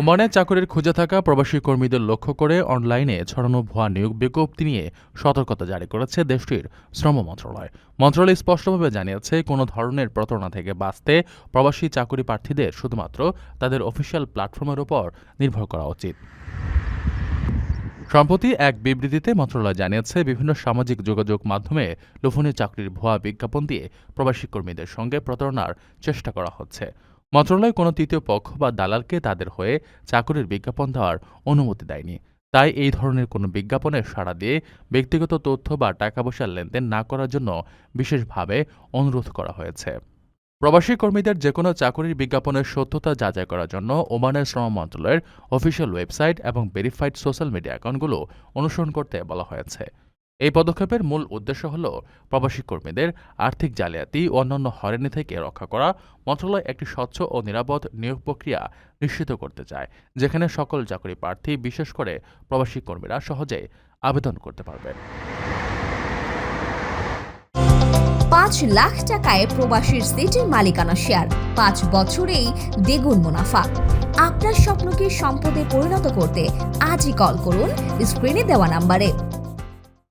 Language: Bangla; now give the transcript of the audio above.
ওমানে চাকরির খুঁজে থাকা প্রবাসী কর্মীদের লক্ষ্য করে অনলাইনে ছড়ানো ভুয়া নিয়োগ বিজ্ঞপ্তি নিয়ে সতর্কতা জারি করেছে দেশটির শ্রম মন্ত্রণালয়। মন্ত্রণালয় স্পষ্টভাবে জানিয়েছে, কোনো ধরনের প্রতারণা থেকে বাঁচতে প্রবাসী চাকরি প্রার্থীদের শুধুমাত্র তাদের অফিসিয়াল প্ল্যাটফর্মের উপর নির্ভর করা উচিত। সম্প্রতি এক বিবৃতিতে মন্ত্রণালয় জানিয়েছে, বিভিন্ন সামাজিক যোগাযোগ মাধ্যমে লোভনীয় চাকরির ভুয়া বিজ্ঞাপন দিয়ে প্রবাসী কর্মীদের সঙ্গে প্রতারণার চেষ্টা করা হচ্ছে। মন্ত্রণালয় কোনো তৃতীয় পক্ষ বা দালালকে তাদের হয়ে চাকরির বিজ্ঞাপন দেওয়ার অনুমতি দেয়নি। তাই এই ধরনের কোনো বিজ্ঞাপনে সাড়া দিয়ে ব্যক্তিগত তথ্য বা টাকা পয়সার লেনদেন না করার জন্য বিশেষভাবে অনুরোধ করা হয়েছে। প্রবাসী কর্মীদের যে কোনো চাকরির বিজ্ঞাপনের সত্যতা যাচাই করার জন্য ওমানের শ্রম মন্ত্রণালয়ের অফিসিয়াল ওয়েবসাইট এবং ভেরিফাইড সোশ্যাল মিডিয়া অ্যাকাউন্টগুলো অনুসরণ করতে বলা হয়েছে। এই পদক্ষেপের মূল উদ্দেশ্য হল প্রবাসী কর্মীদের আর্থিক জালিয়াতি ও অন্যান্য হয়রানি থেকে রক্ষা করা, মন্ত্রণালয় একটি স্বচ্ছ ও নিরাপদ নিয়োগ প্রক্রিয়া নিশ্চিত করতে চায়, যেখানে সকল চাকরি প্রার্থী, বিশেষ করে প্রবাসী কর্মীরা সহজে আবেদন করতে পারবেন পাঁচ লাখ টাকায় প্রবাসীর সিটির মালিকানা শেয়ার, পাঁচ বছরেই দ্বিগুণ মুনাফা। আপনার স্বপ্নকে সম্পদে পরিণত করতে আজই কল করুন স্ক্রিনে দেওয়া নাম্বারে।